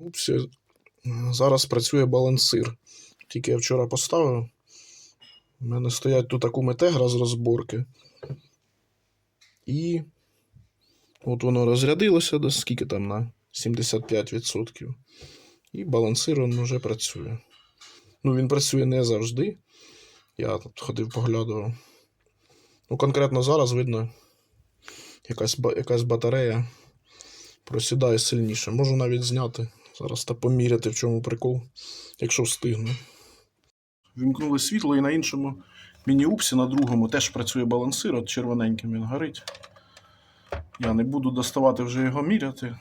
Упсі, зараз працює балансир. Тільки я вчора поставив. У мене стоять тут акуми тегра з розборки. І от воно розрядилося до скільки там на 75%. І балансир він вже працює. Ну, він працює не завжди. Я тут ходив, поглядував. Ну, конкретно зараз видно, якась, якась батарея просідає сильніше. Можу навіть зняти. Зараз та поміряти, в чому прикол, якщо встигну. Вімкнули світло і на іншому міні-упсі, на другому теж працює балансир, от червоненьким він горить. Я не буду доставати вже його міряти.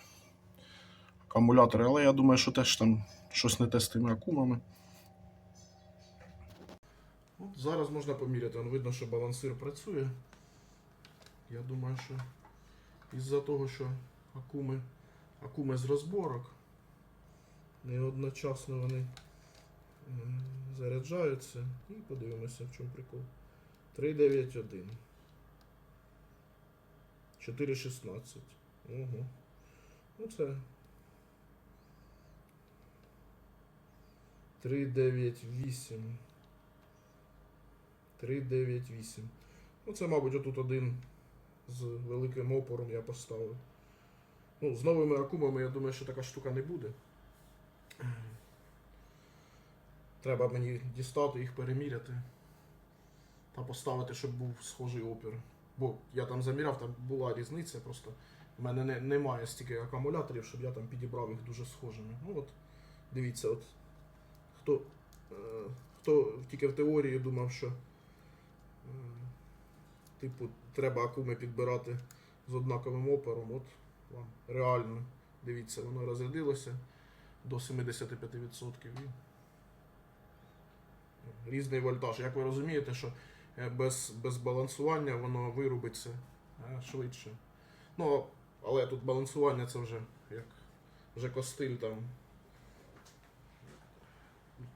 Акумулятори, але я думаю, що теж там щось не те з тими акумами. От зараз можна поміряти. Вон видно, що балансир працює. Я думаю, що із-за того, що акуми, акуми з розборок, не одночасно вони заряджаються. І подивимося, в чому прикол. 391. 4,16. Ого. Ну це. 398. 398. Ну, це, мабуть, отут один з великим опором я поставив. Ну, з новими акумами, я думаю, що така штука не буде. Треба мені дістати їх, переміряти та поставити, щоб був схожий опір. Бо я там заміряв, там була різниця, просто в мене не, немає стільки акумуляторів, щоб я там підібрав їх дуже схожими. Ну от, дивіться, от хто, е, хто тільки в теорії думав, що е, типу, треба акуми підбирати з однаковим опором, от вам реально, дивіться, воно розрядилося до 75% і різний вольтаж. Як ви розумієте, що е, без, без балансування воно вирубиться е, швидше. Ну, але тут балансування це вже як вже костиль там.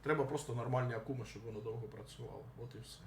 Треба просто нормальні акуми, щоб воно довго працювало. От і все.